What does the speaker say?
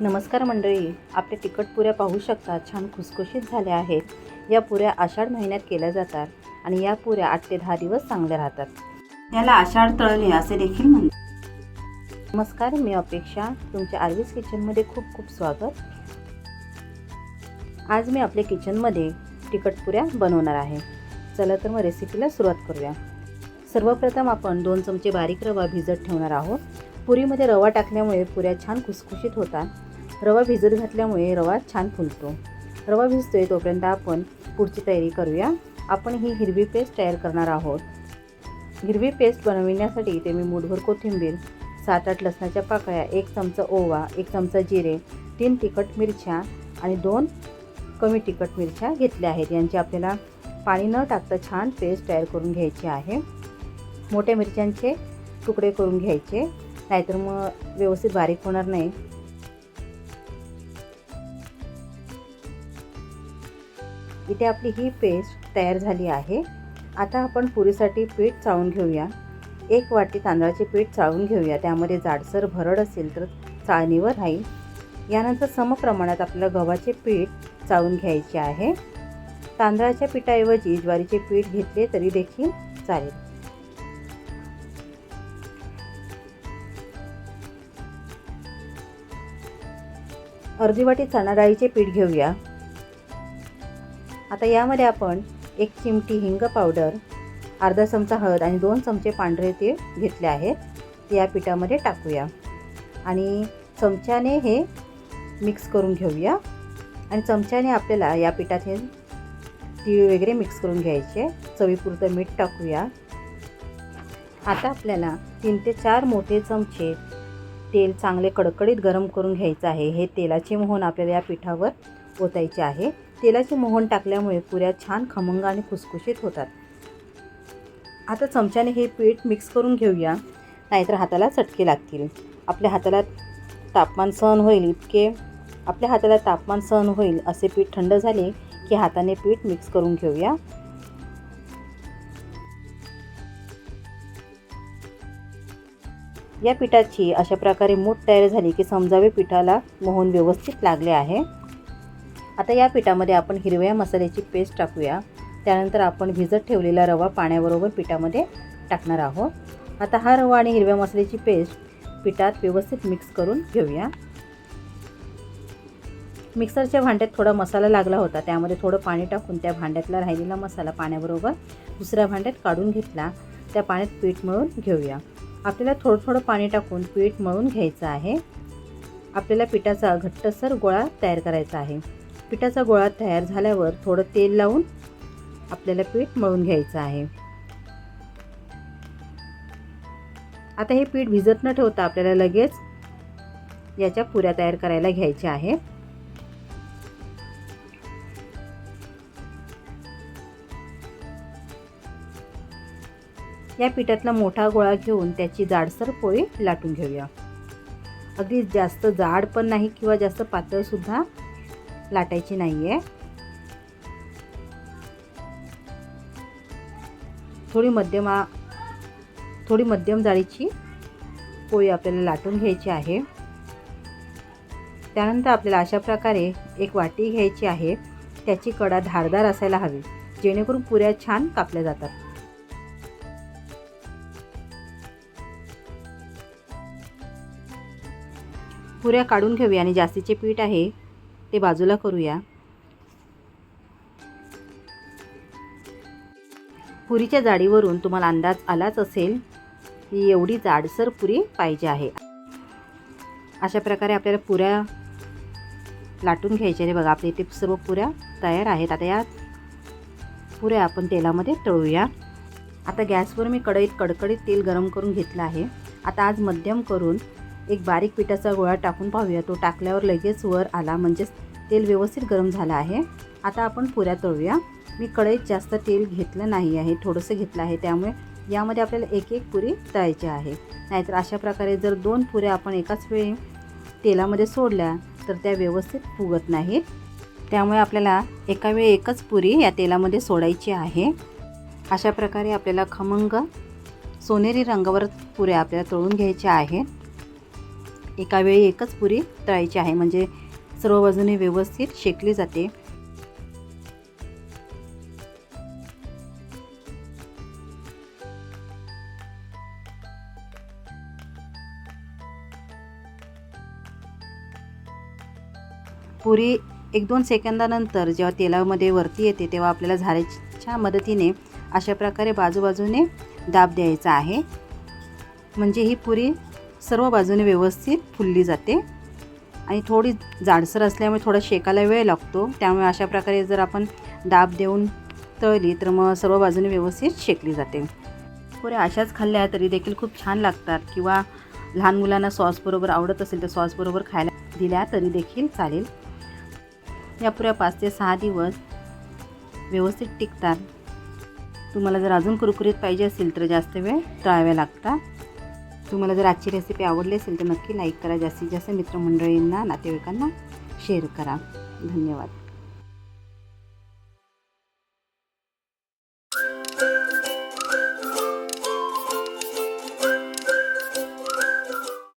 नमस्कार मंडळी आपल्या तिखट पुऱ्या पाहू शकता छान खुसखुशीत झाल्या आहेत. या पुऱ्या आषाढ महिन्यात केल्या जातात आणि या पुऱ्या आठ ते दहा दिवस चांगल्या राहतात. त्याला आषाढ तळले असे देखील म्हणतात. नमस्कार मी अपेक्षा तुमच्या आर्वीस किचनमध्ये खूप खूप स्वागत. आज मी आपल्या किचनमध्ये तिखट पुऱ्या बनवणार आहे. चला तर मग रेसिपीला सुरुवात करूया. सर्वप्रथम आपण दोन चमचे बारीक रवा भिजत ठेवणार आहोत. पुरीमध्ये रवा टाकल्यामुळे पुऱ्या छान खुसखुशीत होतात. रवा भिजत घातल्यामुळे रवा छान फुलतो. रवा भिजतोय तोपर्यंत आपण पुढची तयारी करूया. आपण ही हिरवी पेस्ट तयार करणार आहोत. हिरवी पेस्ट बनविण्यासाठी इथे मी मुठभर कोथिंबीर सात आठ लसणाच्या पाकळ्या एक चमचा ओवा एक चमचा जिरे तीन तिखट मिरच्या आणि दोन कमी तिखट मिरच्या घेतल्या आहेत. यांची आपल्याला पाणी न टाकता छान पेस्ट तयार करून घ्यायची आहे. मोठ्या मिरच्यांचे तुकडे करून घ्यायचे. नाहीतर मग व्यवस्थित बारीक होणार नाही. इथे आपली ही पेस्ट तयार झाली आहे. आता आपण पुरीसाठी पीठ चाळून घेऊया. एक वाटी तांदळाचे पीठ चाळून घेऊया. त्यामध्ये जाडसर भरड असेल तर चाळणीवर राहील. यानंतर समप्रमाणात आपल्याला गव्हाचे पीठ चाळून घ्यायचे आहे. तांदळाच्या पिठाऐवजी ज्वारीचे पीठ घेतले तरी देखील चालेल. अर्धी वाटी चणा डाळीचे पीठ घेऊया. आता यामध्ये आपण एक चिमटी हिंग पावडर अर्धा चमचा हळद आणि दोन चमचे पांढरे तीळ घेतले आहेत. या पिठामध्ये टाकूया. आणि चमच्याने हे मिक्स करून घेऊया. आणि चमच्याने आपल्याला या पिठात हे तीळ वगैरे मिक्स करून घ्यायचे. चवीपुरतं मीठ टाकूया. आता आपल्याला तीन ते चार मोठे चमचे तेल चांगले कडकडीत गरम करून घ्यायचं आहे. हे तेलाचे मोहन आपल्याला या पिठावर ओतायचे आहे. तेलाचे मोहन टाकल्यामुळे पुऱ्या छान खमंग आणि खुसखुशीत होतात. आता चमच्याने हे पीठ मिक्स करून घेऊया. नाहीतर हाताला चटके लागतील. आपल्या हाताला तापमान सहन होईल इतके आपल्या हाताला तापमान सहन होईल असे पीठ थंड झाले की हाताने पीठ मिक्स करून घेऊया. या पिठाची अशा प्रकारे मूठ तयार झाली की समजावे पिठाला मोहन व्यवस्थित लागले आहे. आता या पिठामध्ये आपण हिरव्या मसाल्याची पेस्ट टाकूया. त्यानंतर आपण भिजत ठेवलेला रवा पाण्याबरोबर पिठामध्ये टाकणार आहोत. आता हा रवा आणि हिरव्या मसाल्याची पेस्ट पिठात व्यवस्थित मिक्स करून घेऊया. मिक्सरच्या भांड्यात थोडा मसाला लागला होता. त्यामध्ये थोडं पाणी टाकून त्या भांड्यातला राहिलेला मसाला पाण्याबरोबर दुसऱ्या भांड्यात काढून घेतला. त्या पाण्यात पीठ मळून घेऊया. आपल्याला थोडं थोडं पाणी टाकून पीठ मळून घ्यायचं आहे. आपल्याला पिठाचा घट्टसर गोळा तयार करायचा आहे. पिठाचा गोळा तयार झाल्यावर थोडं तेल लावून आपल्याला पीठ मळून घ्यायचं आहे. आता हे पीठ भिजत न ठेवता आपल्याला लगेच याच्या पुऱ्या तयार करायला घ्यायच्या आहे. या पिठातला मोठा गोळा घेऊन त्याची जाडसर पोळी लाटून घेऊया. अगदी जास्त जाड पण नाही किंवा जास्त पातळसुद्धा लाटायची नाही आहे थोडी मध्यमा थोडी मध्यम जाळीची पोळी आपल्याला लाटून घ्यायची आहे. त्यानंतर आपल्याला अशा प्रकारे एक वाटी घ्यायची आहे. त्याची कडा धारदार असायला हवी जेणेकरून पुऱ्या छान कापल्या जातात. पुऱ्या काढून घेऊया आणि जास्तीचे पीठ आहे ते बाजूला करूया. पुरीच्या जाडीवरून तुम्हाला अंदाज आलाच असेल की एवढी जाडसर पुरी पाहिजे आहे. अशा प्रकारे आपल्याला पुऱ्या लाटून घ्यायच्या आहे बघा आपल्या इथे सर्व पुऱ्या तयार आहेत. आता या पुऱ्या आपण तेलामध्ये तळूया. आता गॅसवर मी कढईत कडकडीत तेल गरम करून घेतलं आहे. आता आज मध्यम करून एक बारीक पिठाचा गोळा टाकून पाहूया. तो टाकल्यावर लगेच वर आला म्हणजेच तेल व्यवस्थित गरम झालं आहे. आता आपण पुऱ्या तळूया. मी कढईत जास्त तेल घेतलं नाही आहे थोडंसं घेतलं आहे. त्यामुळे यामध्ये आपल्याला एक एक पुरी तळायची आहे. नाहीतर अशा प्रकारे जर दोन पुऱ्या आपण एकाच वेळी तेलामध्ये सोडल्या तर त्या व्यवस्थित फुगत नाहीत. त्यामुळे आपल्याला एका वेळी एकच पुरी या तेलामध्ये सोडायची आहे. अशा प्रकारे आपल्याला खमंग सोनेरी रंगावर पुऱ्या आपल्याला तळून घ्यायच्या आहेत. एका वेळी एकच पुरी तळायची आहे. म्हणजे सर्व बाजूने व्यवस्थित शेकली जाते. पुरी एक दोन सेकंदानंतर जेव्हा तेलामध्ये वरती येते तेव्हा आपल्याला झाऱ्याच्या मदतीने अशा प्रकारे बाजूबाजूने दाब द्यायचा आहे. म्हणजे ही पुरी सर्व बाजूने व्यवस्थित फुलली जाते. आणि थोडी जाडसर असल्यामुळे थोडा शेकायला वेळ लागतो. त्यामुळे अशा प्रकारे जर आपण दाब देऊन तळली तर मग सर्व बाजूने व्यवस्थित शेकली जाते. पुऱ्या अशाच खाल्ल्या तरी देखील खूप छान लागतात किंवा लहान मुलांना सॉसबरोबर आवडत असेल तर सॉसबरोबर खायला दिल्या तरी देखील चालेल. या पुऱ्या पाच ते सहा दिवस व्यवस्थित टिकतात. तुम्हाला जर अजून कुरकुरीत पाहिजे असेल तर जास्त वेळ तळाव्या लागतात. तुम्हाला जर आजची रेसिपी आवडली असेल तर नक्की लाईक करा. जास्तीत जास्त मित्रमंडळींना नातेवाईकांना शेअर करा. धन्यवाद.